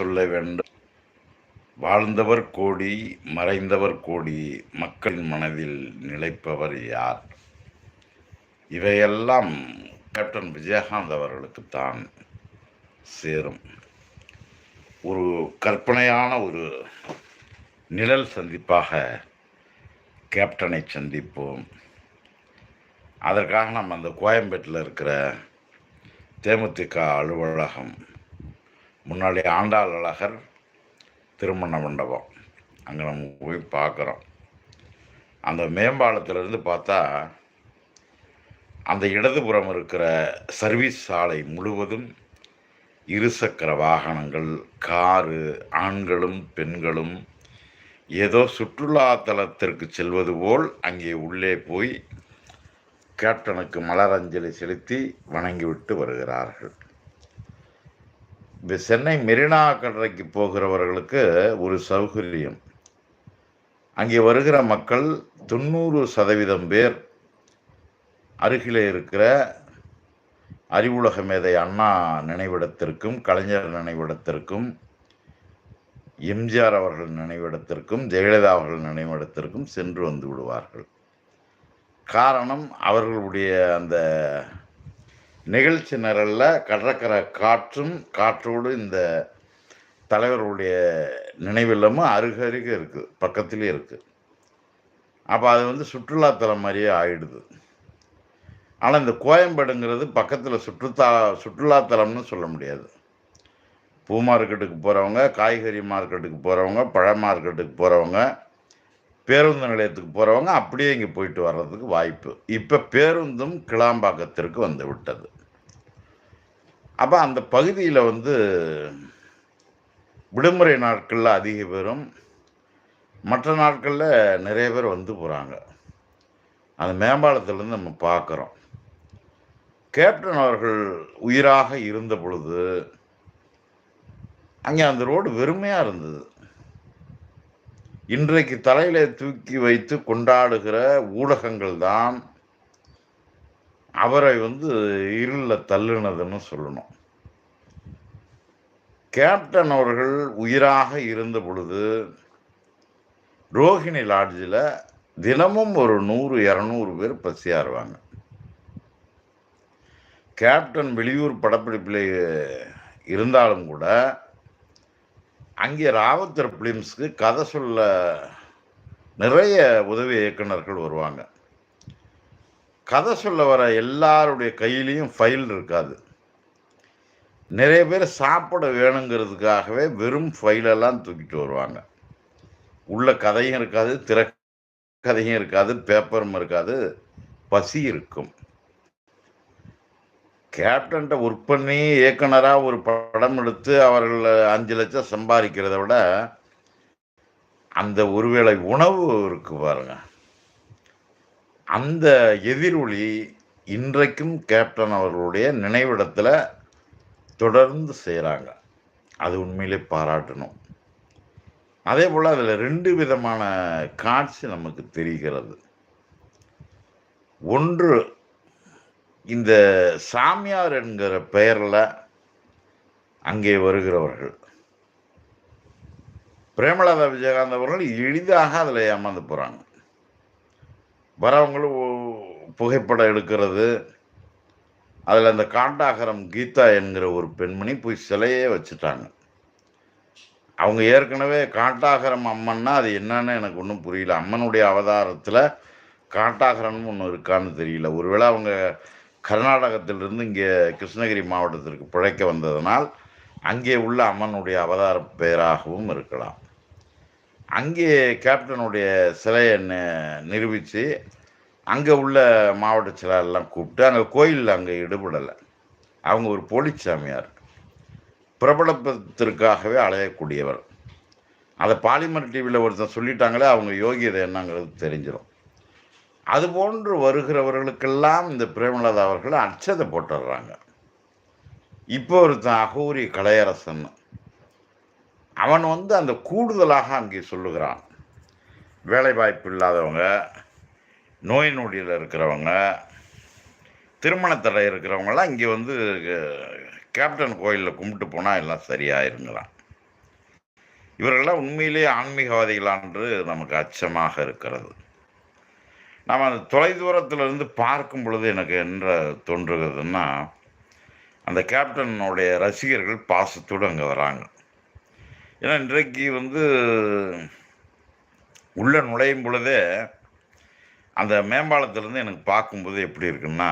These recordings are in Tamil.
சொல்ல வேண்டும். வாழ்ந்தவர் கோடி மறைந்தவர் கோடி மக்களின் மனதில் நிலைப்பவர் யார்? இவையெல்லாம் கேப்டன் விஜயகாந்த் அவர்களுக்குத்தான் சேரும். ஒரு கற்பனையான ஒரு நிழல் சந்திப்பாக கேப்டனை சந்திப்போம். அதற்காக நம்ம அந்த கோயம்பேட்டில் இருக்கிற தேமுதிக அலுவலகம் முன்னாடி ஆண்டாள் அழகர் திருமண மண்டபம். அங்கே நம்ம போய் பார்க்குறோம். அந்த மேம்பாலத்திலிருந்து பார்த்தா அந்த இடதுபுறம் இருக்கிற சர்வீஸ் சாலை முழுவதும் இருசக்கர வாகனங்கள் காரு ஆண்களும் பெண்களும் ஏதோ சுற்றுலா தலத்திற்கு செல்வது போல் அங்கே உள்ளே போய் கேப்டனுக்கு மலரஞ்சலி செலுத்தி வணங்கிவிட்டு வருகிறார்கள். இந்த சென்னை மெரினா கடற்கரைக்கு போகிறவர்களுக்கு ஒரு சௌகரியம். அங்கே வருகிற மக்கள் தொண்ணூறு சதவீதம் பேர் அருகிலே இருக்கிற அறிவுலக மேதை அண்ணா நினைவிடத்திற்கும் கலைஞர் நினைவிடத்திற்கும் எம்ஜிஆர் அவர்கள் நினைவிடத்திற்கும் ஜெயலலிதா அவர்கள் நினைவிடத்திற்கும் சென்று வந்து விடுவார்கள். காரணம் அவர்களுடைய அந்த நிகழ்ச்சி நிரலில் கடற்கரை காற்றும் காற்றோடு இந்த தலைவருடைய நினைவில்லமும் அருகருக இருக்குது பக்கத்துலேயே இருக்குது அப்போ அது வந்து சுற்றுலாத்தலம் மாதிரியே ஆகிடுது ஆனால் இந்த கோயம்பேடுங்கிறது பக்கத்தில் சுற்றுத்தா சுற்றுலாத்தலம்னு சொல்ல முடியாது. பூ மார்க்கெட்டுக்கு போகிறவங்க காய்கறி மார்க்கெட்டுக்கு போகிறவங்க பழ மார்க்கெட்டுக்கு போகிறவங்க பேருந்து நிலையத்துக்கு போகிறவங்க அப்படியே இங்கே போயிட்டு வர்றதுக்கு வாய்ப்பு. இப்போ பேருந்தும் கிளாம்பாக்கத்திற்கு வந்து விட்டது. அப்போ அந்த பகுதியில் வந்து விடுமுறை நாட்களில் அதிக பேரும் மற்ற நாட்களில் நிறைய பேர் வந்து போகிறாங்க அந்த மேம்பாலத்திலேருந்து நம்ம பார்க்குறோம் கேப்டன் அவர்கள் உயிராக இருந்த பொழுது அங்கே அந்த ரோடு வெறுமையாக இருந்தது. இன்றைக்கு தலையில் தூக்கி வைத்து கொண்டாடுகிற ஊடகங்கள் தான் அவரை வந்து இருளில் தள்ளுனதுன்னு சொல்லணும். கேப்டன் அவர்கள் உயிராக இருந்த பொழுது ரோஹிணி லாட்ஜில் தினமும் ஒரு நூறு இரநூறு பேர் பசியாருவாங்க கேப்டன் வெளியூர் படப்பிடிப்பில் இருந்தாலும் கூட அங்கே ராவத்தர் ஃபிலிம்ஸ்க்கு கதை சொல்ல நிறைய உதவி இயக்குனர்கள் வருவாங்க. கதை சொல்ல வர எல்லாருடைய கையிலையும் ஃபைல் இருக்காது. நிறைய பேர் சாப்பிட வேணுங்கிறதுக்காகவே வெறும் ஃபைலெல்லாம் தூக்கிட்டு வருவாங்க. உள்ள கதையும் இருக்காது திரைக்கதையும் இருக்காது பேப்பரும் இருக்காது பசி இருக்கும். கேப்டன்ட்ட ஒர்க் பண்ணி இயக்குனராக ஒரு படம் எடுத்து அவர்கள் அஞ்சு லட்சம் சம்பாதிக்கிறத விட அந்த ஒருவேளை உணவு இருக்கு பாருங்கள் அந்த எதிரொலி இன்றைக்கும் கேப்டன் அவர்களுடைய நினைவிடத்தில் தொடர்ந்து செய்கிறாங்க அது உண்மையிலே பாராட்டணும். அதே போல் அதில் ரெண்டு விதமான காட்சி நமக்கு தெரிகிறது. ஒன்று இந்த சாமியார் என்கிற பெயரில் அங்கே வருகிறவர்கள். பிரேமலதா விஜயகாந்த் அவர்கள் எளிதாக அதில் ஏமாந்து போகிறாங்க வரவங்களும் புகைப்படம் எடுக்கிறது. அதில் அந்த காண்டாகரம் கீதா என்கிற ஒரு பெண்மணி போய் சிலையே வச்சுட்டாங்க. அவங்க ஏற்கனவே காட்டாகரம் அம்மன்னா அது என்னன்னு எனக்கு ஒன்றும் புரியல. அம்மனுடைய அவதாரத்தில் காட்டாகரம்னு ஒன்று இருக்கான்னு தெரியல. ஒருவேளை அவங்க கர்நாடகத்திலிருந்து இங்கே கிருஷ்ணகிரி மாவட்டத்திற்கு பிழைக்க வந்ததனால் அங்கே உள்ள அம்மனுடைய அவதார பெயராகவும் இருக்கலாம். அங்கே கேப்டனுடைய சிலையை நிரூபித்து அங்கே உள்ள மாவட்ட செயலாளர்லாம் கூப்பிட்டு அங்கே கோயிலில் அங்கே ஈடுபடலை. அவங்க ஒரு போலிச்சாமியார் பிரபலத்திற்காகவே அலையக்கூடியவர். அதை பாலிமர் டிவியில் ஒருத்தன் சொல்லிட்டாங்களே அவங்க யோகியதை என்னங்கிறது தெரிஞ்சிடும் அதுபோன்று வருகிறவர்களுக்கெல்லாம் இந்த பிரேமலதா அவர்கள் அச்சதை போட்டுடுறாங்க. இப்போ ஒருத்தன் அகோரி கலையரசன் அவன் வந்து அந்த கூடுதலாக அங்கே சொல்லுகிறான். வேலைவாய்ப்பு இல்லாதவங்க நோய் நொடியில் இருக்கிறவங்க திருமணத்தடை இருக்கிறவங்களாம் இங்கே வந்து கேப்டன் கோயிலில் கும்பிட்டு போனால் எல்லாம் சரியாயிருங்களாம் இவர்கள்லாம் உண்மையிலேயே ஆன்மீகவாதிகளான்று நமக்கு அச்சமாக இருக்கிறது. நாம் அந்த தொலைதூரத்திலிருந்து பார்க்கும் பொழுது எனக்கு என்ன தோன்றுகிறதுன்னா அந்த கேப்டனுடைய ரசிகர்கள் பாசத்தோடு அங்கே வராங்க. ஏன்னா இன்றைக்கு வந்து உள்ளே நுழையும் பொழுதே அந்த மேம்பாலத்திலேருந்து எனக்கு பார்க்கும்போது எப்படி இருக்குன்னா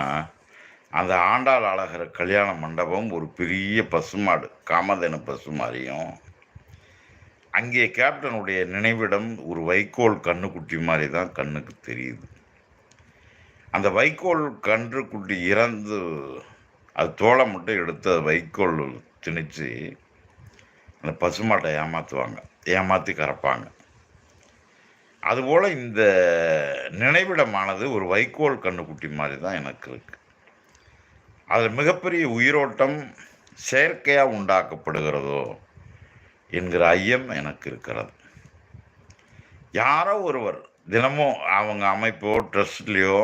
அந்த ஆண்டாள் அழகர் கல்யாண மண்டபம் ஒரு பெரிய பசுமாடு காமதேனு பசு மாதிரியும் அங்கே கேப்டனுடைய நினைவிடம் ஒரு வைக்கோல் கண்ணுக்குட்டி மாதிரி தான் கண்ணுக்கு தெரியுது. அந்த வைக்கோல் கன்றுக்குட்டி இறந்து அது தோலை மட்டும் எடுத்து வைக்கோல் திணிச்சு அந்த பசுமாட்டை ஏமாற்றுவாங்க ஏமாற்றி கறப்பாங்க. அதுபோல் இந்த நினைவிடமானது ஒரு வைக்கோல் கண்ணுக்குட்டி மாதிரி தான் எனக்கு இருக்குது அதில் மிகப்பெரிய உயிரோட்டம் செயற்கையாக உண்டாக்கப்படுகிறதோ என்கிற ஐயம் எனக்கு இருக்கிறது. யாரோ ஒருவர் தினமும் அவங்க அமைப்போ ட்ரஸ்ட்லேயோ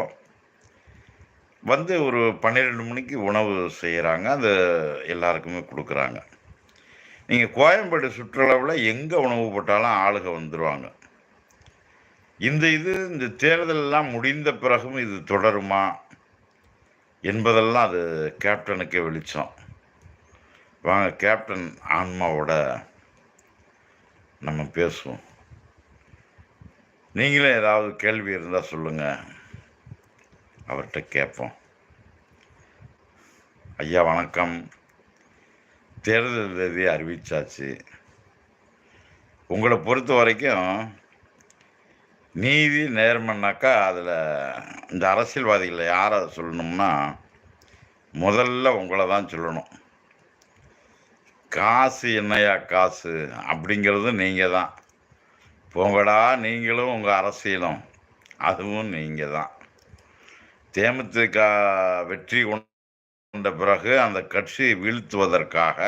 வந்து ஒரு பன்னிரெண்டு மணிக்கு உணவு செய்கிறாங்க அது எல்லாருக்குமே கொடுக்குறாங்க. நீங்கள் கோயம்பேடு சுற்றளவில் எங்கே உணவு போட்டாலும் ஆளுக வந்துடுவாங்க இந்த இது இந்த தேர்தலெல்லாம் முடிந்த பிறகும் இது தொடருமா என்பதெல்லாம் அது கேப்டனுக்கே வெளிச்சம். வாங்க கேப்டன் ஆன்மாவோட நம்ம பேசுவோம். நீங்களே ஏதாவது கேள்வி இருந்தால் சொல்லுங்கள் அவர்கிட்ட கேட்போம். ஐயா வணக்கம். தேர்தல் தேதி அறிவிச்சாச்சு. உங்களை பொறுத்த வரைக்கும் நீதி நேர்மன்னாக்கா அதில் இந்த அரசியல்வாதிகளை யாரை சொல்லணும்னா முதல்ல உங்களை தான் சொல்லணும். காசு என்னையா காசு அப்படிங்கிறது நீங்கள் தான். போங்கடா நீங்களும் உங்கள் அரசியலும். அதுவும் நீங்கள் தான். தேமுதிக வெற்றி கொண்டு பிறகு அந்த கட்சியை வீழ்த்துவதற்காக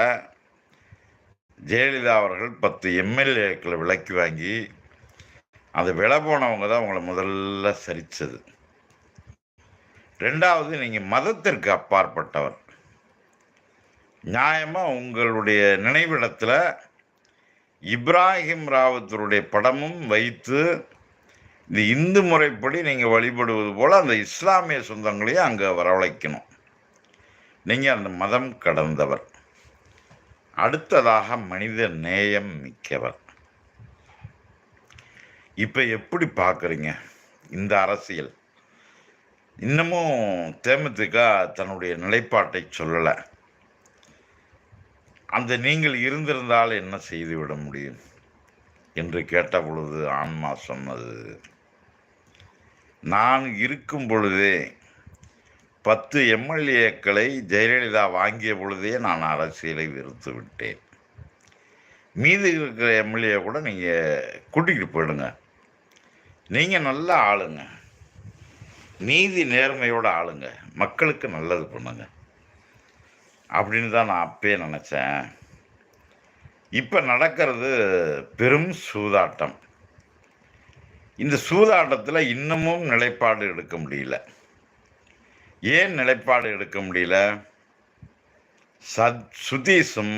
ஜெயலலிதா அவர்கள் பத்து எம்எல்ஏக்களை விலக்கி வாங்கி அது விலை போனவங்க தான் அவங்கள முதல்ல சரித்தது ரெண்டாவது நீங்கள் மதத்திற்கு அப்பாற்பட்டவர். நியாயமாக உங்களுடைய நினைவிடத்தில் இப்ராஹிம் ராவத்தருடைய படமும் வைத்து இந்த இந்து முறைப்படி நீங்கள் வழிபடுவது போல் அந்த இஸ்லாமிய சொந்தங்களையும் அங்கே வரவழைக்கணும். நீங்கள் அந்த மதம் கடந்தவர். அடுத்ததாக மனித நேயம் மிக்கவர். இப்போ எப்படி பார்க்குறீங்க இந்த அரசியல்? இன்னமும் தேமுதிக தன்னுடைய நிலைப்பாட்டை சொல்லலை. அந்த நீங்கள் இருந்திருந்தால் என்ன செய்துவிட முடியும்? என்று கேட்ட பொழுது ஆன்மா சொன்னது நான் இருக்கும் பொழுதே பத்து எம்எல்ஏக்களை ஜெயலலிதா வாங்கிய பொழுதே நான் அரசியலை வெறுத்து விட்டேன். மீதி இருக்கிற எம்எல்ஏ கூட நீங்கள் கூட்டிகிட்டு போயிடுங்க. நீங்கள் நல்ல ஆளுங்க. நீதி நேர்மையோட ஆளுங்க. மக்களுக்கு நல்லது பண்ணுங்க. அப்படின்னு தான் நான் அப்பயே நினச்சேன். இப்போ நடக்கிறது பெரும் சூதாட்டம். இந்த சூதாட்டத்தில் இன்னமும் நிலைப்பாடு எடுக்க முடியல. ஏன் நிலைப்பாடு எடுக்க முடியல? சத் சுதீஷும்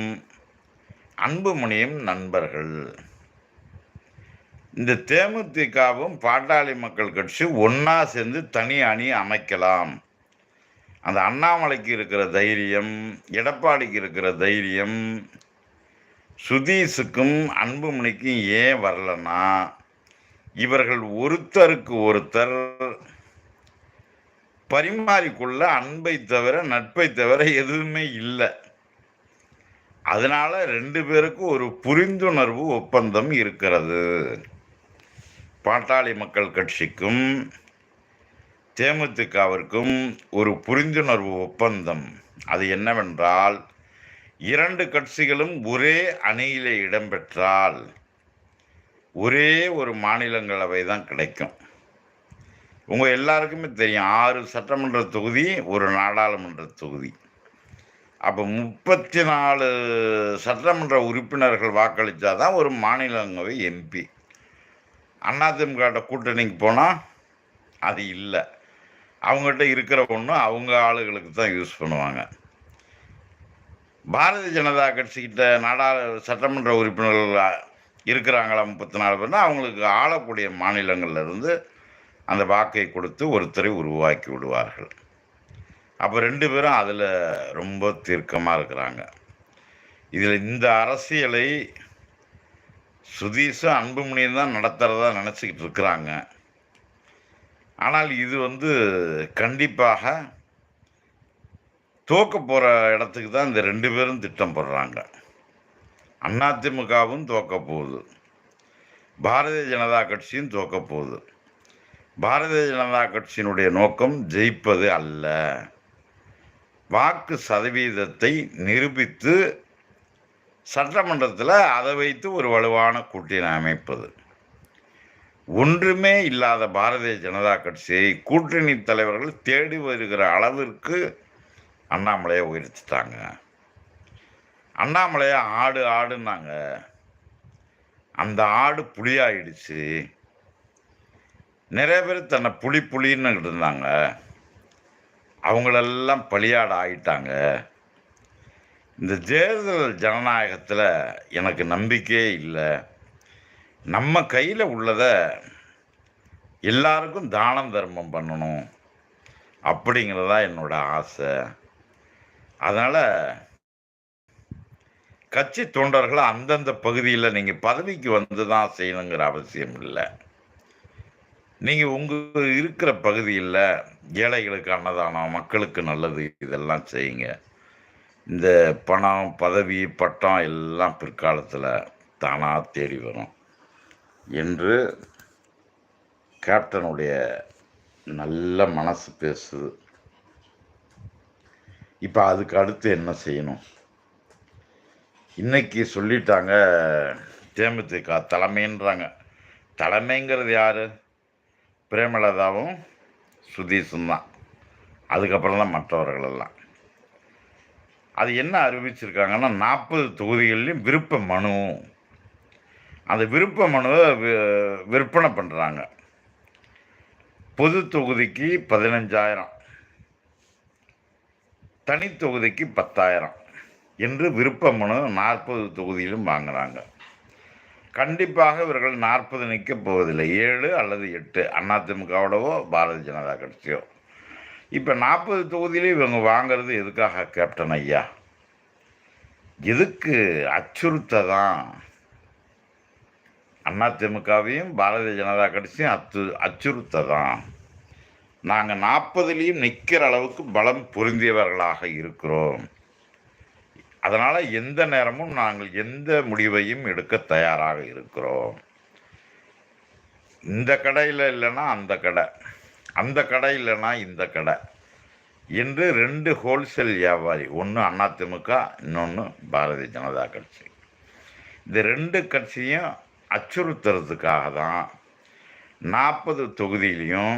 அன்புமணியும் நண்பர்கள். இந்த தேமுதிகவும் பாட்டாளி மக்கள் கட்சி ஒன்றா சேர்ந்து தனி அணி அமைக்கலாம். அந்த அண்ணாமலைக்கு இருக்கிற தைரியம் எடப்பாடிக்கு இருக்கிற தைரியம் சுதீஷுக்கும் அன்புமணிக்கும் ஏன் வரலன்னா இவர்கள் ஒருத்தருக்கு ஒருத்தர் பரிமாறிக்கொள்ள அன்பை தவிர நட்பை தவிர எதுவுமே இல்லை. அதனால ரெண்டு பேருக்கும் ஒரு புரிந்துணர்வு ஒப்பந்தம் இருக்கிறது. பாட்டாளி மக்கள் கட்சிக்கும் தேமுதிகவிற்கும் ஒரு புரிந்துணர்வு ஒப்பந்தம். அது என்னவென்றால் இரண்டு கட்சிகளும் ஒரே அணியிலே இடம்பெற்றால் ஒரே ஒரு மாநிலங்களவை தான் கிடைக்கும். உங்கள் எல்லாருக்குமே தெரியும் ஆறு சட்டமன்ற தொகுதி ஒரு நாடாளுமன்ற தொகுதி. அப்போ முப்பத்தி நாலு சட்டமன்ற உறுப்பினர்கள் வாக்களித்தா தான் ஒரு மாநிலங்களவை எம்பி. அதிமுக கூட்டணிக்கு போனால் அது இல்லை. அவங்ககிட்ட இருக்கிற ஒன்று அவங்க ஆளுகளுக்கு தான் யூஸ் பண்ணுவாங்க. பாரதிய ஜனதா கட்சிக்கிட்ட நாடா சட்டமன்ற உறுப்பினர்கள் இருக்கிறாங்களா முப்பத்தி நாலு பேர்னா அவங்களுக்கு ஆளக்கூடிய மாநிலங்கள்லேருந்து இருந்து அந்த வாக்கை கொடுத்து ஒருத்தரை உருவாக்கி விடுவார்கள். அப்போ ரெண்டு பேரும் அதில் ரொம்ப தீர்க்கமாக இருக்கிறாங்க. இதில் இந்த அரசியலை சுதீஷும் அன்புமணியும் தான் நடத்துகிறதா நினச்சிக்கிட்டு இருக்கிறாங்க. ஆனால் இது வந்து கண்டிப்பாக தோக்க போகிற இடத்துக்கு தான் இந்த ரெண்டு பேரும் திட்டம் போடுறாங்க. அதிமுகவும் தோக்க போகுது. பாரதிய ஜனதா கட்சியும் தோக்க போகுது. பாரதிய ஜனதா கட்சியினுடைய நோக்கம் ஜெயிப்பது அல்ல. வாக்கு சதவீதத்தை நிரூபித்து சட்டமன்றத்தில் அதை வைத்து ஒரு வலுவான கூட்டணி அமைப்பது. ஒன்றுமே இல்லாத பாரதிய ஜனதா கட்சியை கூட்டணி தலைவர்கள் தேடி வருகிற அளவிற்கு அண்ணாமலையை உயர்த்திட்டாங்க. அண்ணாமலையை ஆடு ஆடுனாங்க அந்த ஆடு புலியாயிடுச்சு. நிறைய பேர் தன்னை புலி புலின்னு இருந்தாங்க. அவங்களெல்லாம் பலியாட ஆகிட்டாங்க இந்த தேர்தல் ஜனநாயகத்தில் எனக்கு நம்பிக்கையே இல்லை. நம்ம கையில் உள்ளதை எல்லாருக்கும் தானம் தர்மம் பண்ணணும் அப்படிங்கிறது தான் என்னோட ஆசை. அதனால் கட்சி தொண்டர்கள் அந்தந்த பகுதியில் நீங்கள் பதவிக்கு வந்து தான் செய்யணுங்கிற அவசியம் இல்லை. நீங்கள் உங்கள் இருக்கிற பகுதியில் ஏழைகளுக்கு அன்னதானம் மக்களுக்கு நல்லது இதெல்லாம் செய்யுங்க. இந்த பணம் பதவி பட்டம் எல்லாம் பிற்காலத்தில் தானாக தேடி வரும். என்று கேப்டனுடைய நல்ல மனசு பேசுது. இப்போ அதுக்கு அடுத்து என்ன செய்யணும்? இன்னைக்கு சொல்லிட்டாங்க தேமுதிக தலைமைன்றாங்க. தலைமைங்கிறது யார்? பிரேமலதாவும் சுதீஷும் தான் அதுக்கப்புறம் தான் மற்றவர்கள் எல்லாம் அது என்ன அறிவிச்சிருக்காங்கன்னா நாற்பது தொகுதிகள்லையும் விருப்ப மனு. அந்த விருப்ப மனுவை விற்பனை பண்ணுறாங்க பொது தொகுதிக்கு பதினஞ்சாயிரம். தனி தொகுதிக்கு பத்தாயிரம். என்று விருப்ப மனு நாற்பது தொகுதியிலும் வாங்குகிறாங்க கண்டிப்பாக இவர்கள் நாற்பது நிற்க போவதில்லை. ஏழு அல்லது எட்டு. அதிமுகவோடவோ பாரதிய ஜனதா கட்சியோ. இப்போ நாற்பது தொகுதியிலே இவங்க வாங்கிறது எதுக்காக கேப்டன் ஐயா? எதுக்கு அச்சுறுத்த தான் அதிமுகவையும் பாரதிய ஜனதா கட்சியும் அச்சு அச்சுறுத்த தான்? நாங்கள் நாற்பதுலேயும் நிற்கிற அளவுக்கு பலம் பொருந்தியவர்களாக இருக்கிறோம். அதனால் எந்த நேரமும் நாங்கள் எந்த முடிவையும் எடுக்க தயாராக இருக்கிறோம். இந்த கடையில் இல்லைன்னா அந்த கடை அந்த கடை இல்லைன்னா இந்த கடை என்று ரெண்டு ஹோல்சேல் வியாபாரி ஒன்று அதிமுக இன்னொன்று பாரதிய ஜனதா கட்சி. இந்த ரெண்டு கட்சியும் அச்சுறுத்துறதுக்காக தான் நாற்பது தொகுதியிலையும்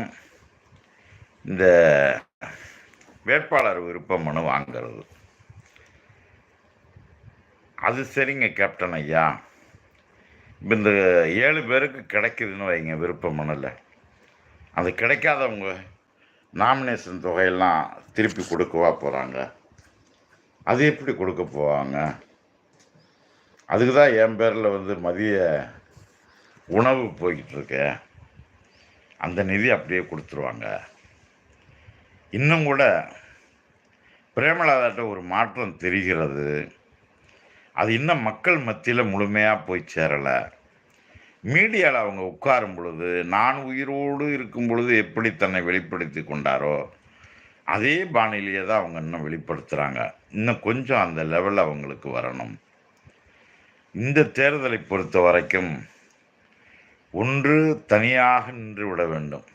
இந்த வேட்பாளர் விருப்ப மனு வாங்கிறது. அது சரிங்க கேப்டன் ஐயா. இப்போ இந்த ஏழு பேருக்கு கிடைக்குதுன்னு வைங்க விருப்ப மனுல அது கிடைக்காதவங்க நாமினேஷன் தொகையெல்லாம் திருப்பி கொடுக்கவா போகிறாங்க அது எப்படி கொடுக்க போவாங்க? அதுக்கு தான் என் பேரில் வந்து மதிய உணவு போய்கிட்டுருக்கு அந்த நிதி அப்படியே கொடுத்துருவாங்க. இன்னும் கூட பிரேமலாதாட்ட ஒரு மாற்றம் தெரிகிறது. அது இன்னும் மக்கள் மத்தியில் முழுமையாக போய் சேரலை. மீடியாவில் அவங்க உட்காரும் பொழுது நான் உயிரோடு இருக்கும் பொழுது எப்படி தன்னை வெளிப்படுத்தி கொண்டாரோ அதே பாணியிலேயே தான் அவங்க இன்னும் வெளிப்படுத்துகிறாங்க இன்னும் கொஞ்சம் அந்த லெவலில் அவங்களுக்கு வரணும். இந்த தேர்தலை பொறுத்த வரைக்கும் ஒன்று தனியாக நின்று விட வேண்டும்.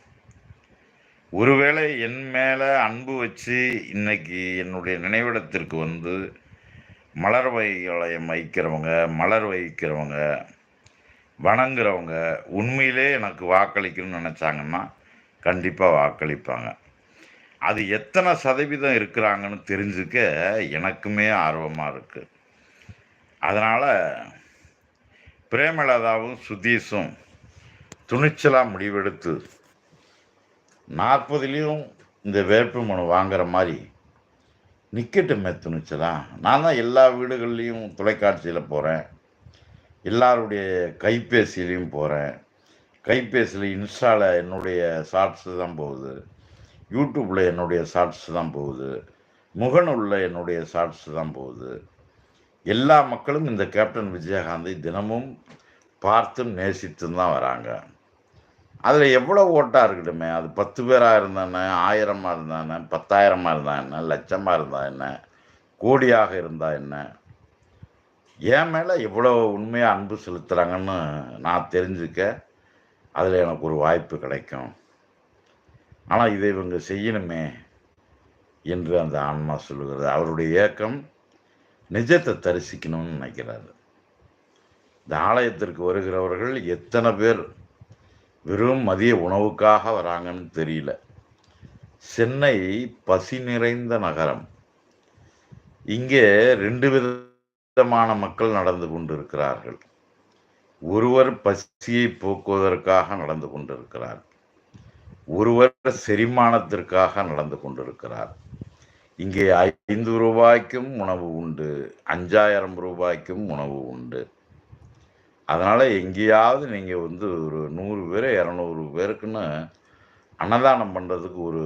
ஒருவேளை என் மேலே அன்பு வச்சு இன்னைக்கு என்னுடைய நினைவிடத்திற்கு வந்து மலர் வளையம் வைக்கிறவங்க மலர் வைக்கிறவங்க வணங்குறவங்க உண்மையிலே எனக்கு வாக்களிக்கணும்னு நினச்சாங்கன்னா கண்டிப்பாக வாக்களிப்பாங்க. அது எத்தனை சதவீதம் இருக்கிறாங்கன்னு தெரிஞ்சுக்க எனக்குமே ஆர்வமாக இருக்குது அதனால் பிரேமலதாவும் சுதீஷும் துணிச்சலாக முடிவெடுத்து நாற்பதுலேயும் இந்த வேட்புமனு வாங்குற மாதிரி நிற்கட்டுமே துணிச்சலா? நான் தான் எல்லா வீடுகள்லேயும் தொலைக்காட்சியில் போகிறேன் எல்லாருடைய கைபேசியிலையும் போகிறேன் கைபேசியில் இன்ஸ்டாவில் என்னுடைய ஷார்ட்ஸு தான் போகுது. யூடியூப்பில் என்னுடைய ஷார்ட்ஸ் தான் போகுது. முகநூலில் என்னுடைய ஷார்ட்ஸ் தான் போகுது. எல்லா மக்களும் இந்த கேப்டன் விஜயகாந்தை தினமும் பார்த்தும் நேசித்தும் தான் வராங்க. அதில் எவ்வளோ ஓட்டாக இருக்கட்டுமே? அது பத்து பேராக இருந்தானே ஆயிரமாக இருந்தானே பத்தாயிரமாக இருந்தா என்ன? லட்சமாக இருந்தா என்ன? கோடியாக இருந்தா என்ன? என் மேலே எவ்வளோ உண்மையாக அன்பு செலுத்துகிறாங்கன்னு நான் தெரிஞ்சுக்க அதில் எனக்கு ஒரு வாய்ப்பு கிடைக்கும். ஆனால் இதை இவங்க செய்யணுமே என்று அந்த ஆன்மா சொல்லுகிறது. அவருடைய ஏக்கம் நிஜத்தை தரிசிக்கணும்னு நினைக்கிறாரு. இந்த ஆலயத்திற்கு வருகிறவர்கள் எத்தனை பேர் வெறும் மதிய உணவுக்காக வராங்கன்னு தெரியல. சென்னை பசி நிறைந்த நகரம். இங்கே ரெண்டு விதமான மக்கள் நடந்து கொண்டிருக்கிறார்கள். ஒருவர் பசியை போக்குவதற்காக நடந்து கொண்டிருக்கிறார். ஒருவர் செரிமானத்திற்காக நடந்து கொண்டிருக்கிறார். இங்கே ஐந்து ரூபாய்க்கும் உணவு உண்டு அஞ்சாயிரம் ரூபாய்க்கும் உணவு உண்டு. அதனால் எங்கேயாவது நீங்கள் வந்து ஒரு நூறு பேர் இரநூறு பேருக்குன்னு அன்னதானம் பண்ணுறதுக்கு ஒரு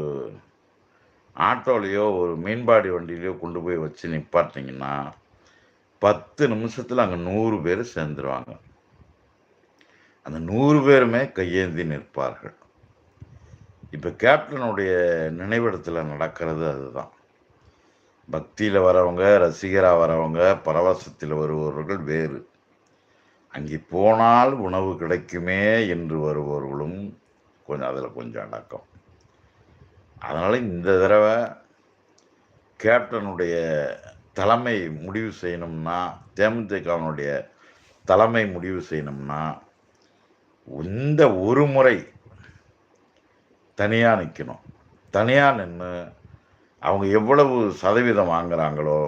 ஆட்டோலையோ ஒரு மீன்பாடி வண்டியிலையோ கொண்டு போய் வச்சு நிப்பாட்டிங்கன்னா பத்து நிமிஷத்தில் அங்கே நூறு பேர் சேர்ந்துருவாங்க. அந்த நூறு பேருமே கையேந்தி நிற்பார்கள். இப்போ கேப்டனுடைய நினைவிடத்தில் நடக்கிறது அதுதான். பக்தியில் வரவங்க ரசிகராக வரவங்க பரவசத்தில் வருபவர்கள் வேறு. அங்கே போனால் உணவு கிடைக்குமே என்று வருபவர்களும் கொஞ்சம் அதில் கொஞ்சம் அடக்கம். அதனால் இந்த தடவை கேப்டனுடைய தலைமை முடிவு செய்யணும்னா தேமுதிகவனுடைய தலைமை முடிவு செய்யணும்னா இந்த ஒரு முறை தனியாக நிற்கணும். தனியாக நின்று அவங்க எவ்வளவு சதவீதம் வாங்குறாங்களோ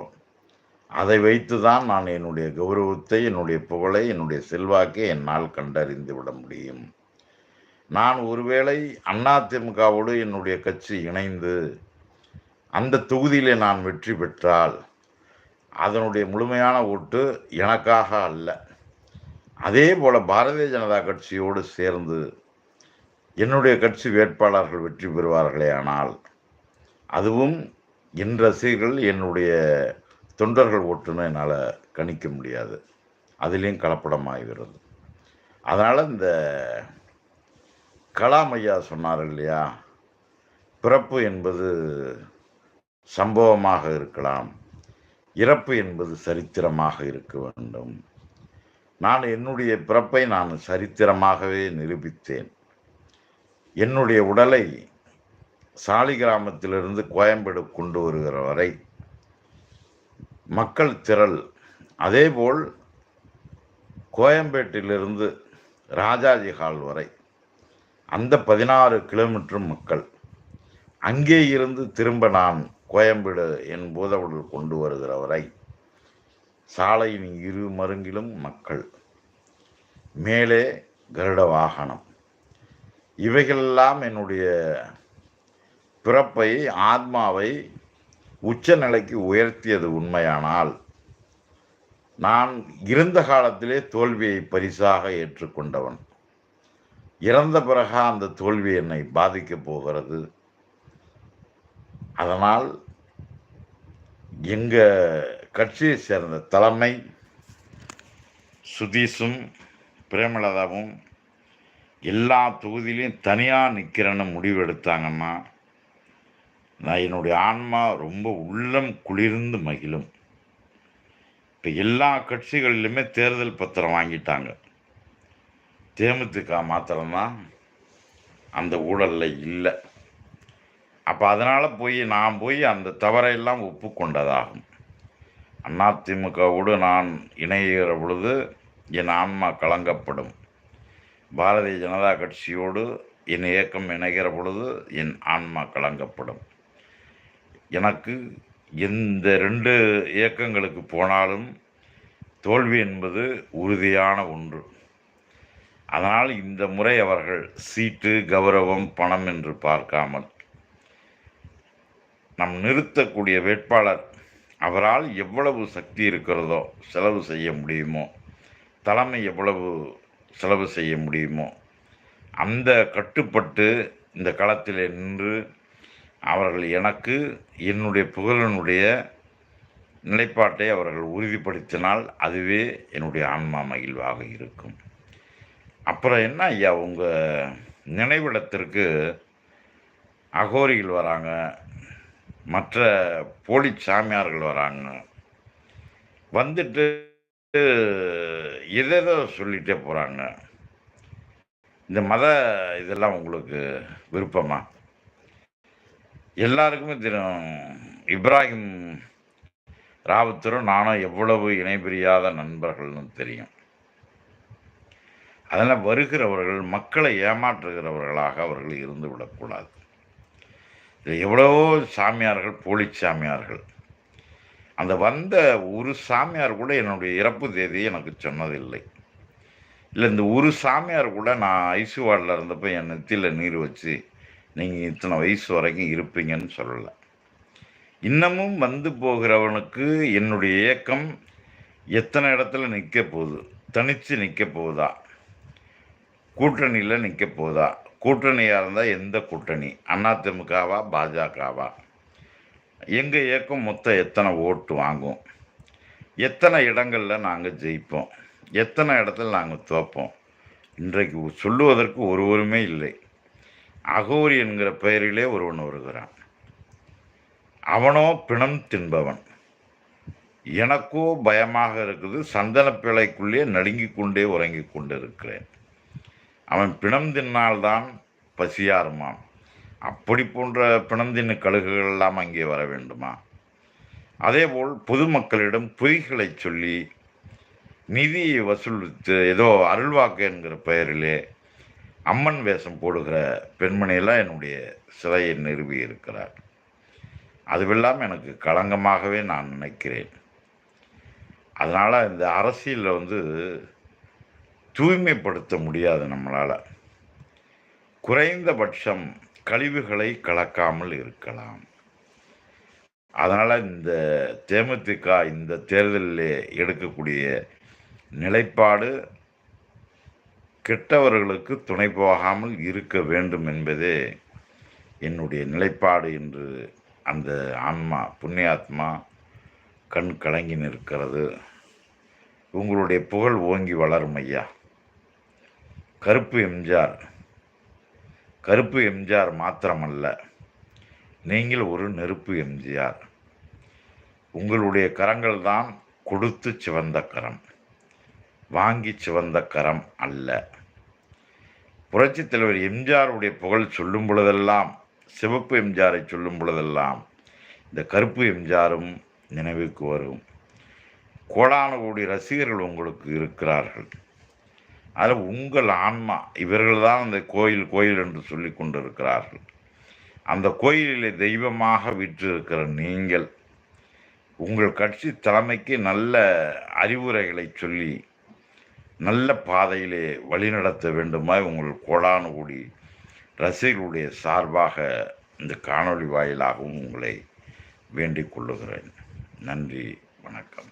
அதை வைத்து தான் நான் என்னுடைய கௌரவத்தை என்னுடைய புகழை என்னுடைய செல்வாக்கை என்னால் கண்டறிந்து விட முடியும். நான் ஒருவேளை அதிமுகவோடு என்னுடைய கட்சி இணைந்து அந்த தொகுதியிலே நான் வெற்றி பெற்றால் அதனுடைய முழுமையான ஓட்டு எனக்காக அல்ல. அதே போல் பாரதிய ஜனதா கட்சியோடு சேர்ந்து என்னுடைய கட்சி வேட்பாளர்கள் வெற்றி பெறுவார்களே ஆனால் அதுவும் என் ரசிகர்கள் என்னுடைய தொண்டர்கள் ஓட்டுன்னு என்னால் கணிக்க முடியாது. அதுலேயும் கலப்படமாகிறது. அதனால் இந்த கலாம் ஐயா சொன்னார் இல்லையா? பிறப்பு என்பது சம்பவமாக இருக்கலாம். இறப்பு என்பது சரித்திரமாக இருக்க வேண்டும். நான் என்னுடைய பிறப்பை நான் சரித்திரமாகவே நிரூபித்தேன். என்னுடைய உடலை சாலிகிராமத்திலிருந்து கோயம்பேடு கொண்டு வருகிற வரை மக்கள் திரள். அதேபோல் கோயம்பேட்டிலிருந்து ராஜாஜி ஹால் வரை அந்த பதினாறு கிலோமீட்டர் மக்கள். அங்கே இருந்து திரும்ப நான் கோயம்பேடு என் பூதவுடல் கொண்டு வருகிற வரை சாலையின் இரு மருங்கிலும் மக்கள். மேலே கருட வாகனம். இவைகளெல்லாம் என்னுடைய பிறப்பை ஆத்மாவை உச்ச நிலைக்கு உயர்த்தியது உண்மையானால் நான் இருந்த காலத்திலே தோல்வியை பரிசாக ஏற்றுக்கொண்டவன். இறந்த பிறகு அந்த தோல்வி என்னை பாதிக்கப் போகிறது. அதனால் எங்கள் கட்சியை சேர்ந்த தலைமை சுதீஷும் பிரேமலதாவும் எல்லா தொகுதியிலையும் தனியாக நிற்கிறேன்னு முடிவு எடுத்தாங்கன்னா நான் என்னுடைய ஆன்மா ரொம்ப உள்ளம் குளிர்ந்து மகிழும். இப்போ எல்லா கட்சிகளிலுமே தேர்தல் பத்திரம் வாங்கிட்டாங்க. தேமுதிக மாத்திரம்தான் அந்த ஊழலில் இல்லை. அப்போ அதனால் போய் நான் போய் அந்த தவறையெல்லாம் ஒப்புக்கொண்டதாகும். அதிமுகவோடு நான் இணைகிற பொழுது என் ஆன்மா கலங்கப்படும். பாரதிய ஜனதா கட்சியோடு என் இயக்கம் இணைகிற பொழுது என் ஆன்மா கலங்கப்படும். எனக்கு எந்த ரெண்டு இயக்கங்களுக்கு போனாலும் தோல்வி என்பது உறுதியான ஒன்று. அதனால் இந்த முறை அவர்கள் சீட்டு கௌரவம் பணம் என்று பார்க்காமல் நம் நிறுத்தக்கூடிய வேட்பாளர் அவரால் எவ்வளவு சக்தி இருக்கிறதோ செலவு செய்ய முடியுமோ தலைமை எவ்வளவு செலவு செய்ய முடியுமோ அந்த கட்டுப்பட்டு இந்த களத்தில் நின்று அவர்கள் எனக்கு என்னுடைய புகழனுடைய நிலைப்பாட்டை அவர்கள் உறுதிப்படுத்தினால் அதுவே என்னுடைய ஆன்மா மகிழ்வாக இருக்கும். அப்புறம் என்ன ஐயா உங்கள் நினைவிடத்திற்கு அகோரிகள் வராங்க மற்ற போலி சாமியார்கள் வராங்க. வந்துட்டு எதேதோ சொல்லிகிட்டே போகிறாங்க இந்த மத இதெல்லாம் உங்களுக்கு விருப்பமா? எல்லாருக்குமே தெரியும். இப்ராஹிம் ராவுத்தரும் நானும் எவ்வளவு இணைபிரியாத நண்பர்கள்னு தெரியும். அதனால் வருகிறவர்கள் மக்களை ஏமாற்றுகிறவர்களாக அவர்கள் இருந்து விடக்கூடாது. இதில் எவ்வளவோ சாமியார்கள் போலி சாமியார்கள். அந்த வந்த ஒரு சாமியார் கூட என்னுடைய இறப்பு தேதியை எனக்கு சொன்னதில்லை. இல்லை இந்த ஒரு சாமியார் கூட நான் ஐசு வார்டில் இருந்தப்போ என் நெத்தியில் நீர் வச்சு நீங்கள் இத்தனை வயசு வரைக்கும் இருப்பீங்கன்னு சொல்லலை. இன்னமும் வந்து போகிறவனுக்கு என்னுடைய இயக்கம் எத்தனை இடத்துல நிற்க போகுது? தனித்து நிற்க போகுதா? கூட்டணியில் நிற்க போகுதா? கூட்டணியாக இருந்தால் எந்த கூட்டணி? அதிமுகவா பாஜகவா? எங்கள் இயக்கம் மொத்தம் எத்தனை ஓட்டு வாங்கும்? எத்தனை இடங்களில் நாங்கள் ஜெயிப்போம்? எத்தனை இடத்துல நாங்கள் தோப்போம்? இன்றைக்கு சொல்லுவதற்கு ஒருவருமே இல்லை. அகோரி என்கிற பெயரிலே ஒருவன் வருகிறான். அவனோ பிணம் தின்பவன். எனக்கோ பயமாக இருக்குது சந்தன பிழைக்குள்ளே நடுங்கி கொண்டே உறங்கிக் கொண்டு இருக்கிறேன் அவன் பிணம் தின்னால்தான் பசியாருமாம். அப்படி போன்ற பிணந்தின்னு கழுகுகள் எல்லாம் அங்கே வர வேண்டுமா? அதேபோல் பொதுமக்களிடம் பொய்களை சொல்லி நிதியை வசூலித்து ஏதோ அருள்வாக்கு என்கிற பெயரிலே அம்மன் வேஷம் போடுகிற பெண்மணியெல்லாம் என்னுடைய சிலையை நிறுவி இருக்கிறார். அதுவெல்லாம் எனக்கு களங்கமாகவே நான் நினைக்கிறேன். அதனால் இந்த அரசியலில் வந்து தூய்மைப்படுத்த முடியாது நம்மளால். குறைந்தபட்சம் கழிவுகளை கலக்காமல் இருக்கலாம். அதனால் இந்த தேமுதிக இந்த தேர்தலில் எடுக்கக்கூடிய நிலைப்பாடு கெட்டவர்களுக்கு துணை போகாமல் இருக்க வேண்டும் என்பதே என்னுடைய நிலைப்பாடு என்று அந்த ஆன்மா புண்ணியாத்மா கண் கலங்கி நிற்கிறது. உங்களுடைய புகழ் ஓங்கி வளரும் ஐயா. கருப்பு எம்ஜிஆர். கருப்பு எம்ஜிஆர் மாத்திரமல்ல நீங்கள் ஒரு நெருப்பு எம்ஜிஆர். உங்களுடைய கரங்கள் தான் கொடுத்து சிவந்த கரம். வாங்கி சிவந்த கரம் அல்ல. புரட்சித் தலைவர் எம்ஜிஆருடைய புகழ் சொல்லும் பொழுதெல்லாம் சிவப்பு எம்ஜிஆரை சொல்லும் பொழுதெல்லாம் இந்த கருப்பு எம்ஜிஆரும் நினைவுக்கு வரும். கோடான கோடி ரசிகர்கள் உங்களுக்கு இருக்கிறார்கள். அதில் உங்கள் ஆன்மா இவர்கள் தான் அந்த கோயில் கோயில் என்று சொல்லி கொண்டிருக்கிறார்கள். அந்த கோயிலிலே தெய்வமாக விற்றிருக்கிற நீங்கள் உங்கள் கட்சி தலைமைக்கு நல்ல அறிவுரைகளை சொல்லி நல்ல பாதையிலே வழிநடத்த வேண்டுமாய் உங்கள் கோடானு கூடி ரசிகர்களுடைய சார்பாக இந்த காணொளி வாயிலாகவும் உங்களை வேண்டிக் கொள்ளுகிறேன். நன்றி வணக்கம்.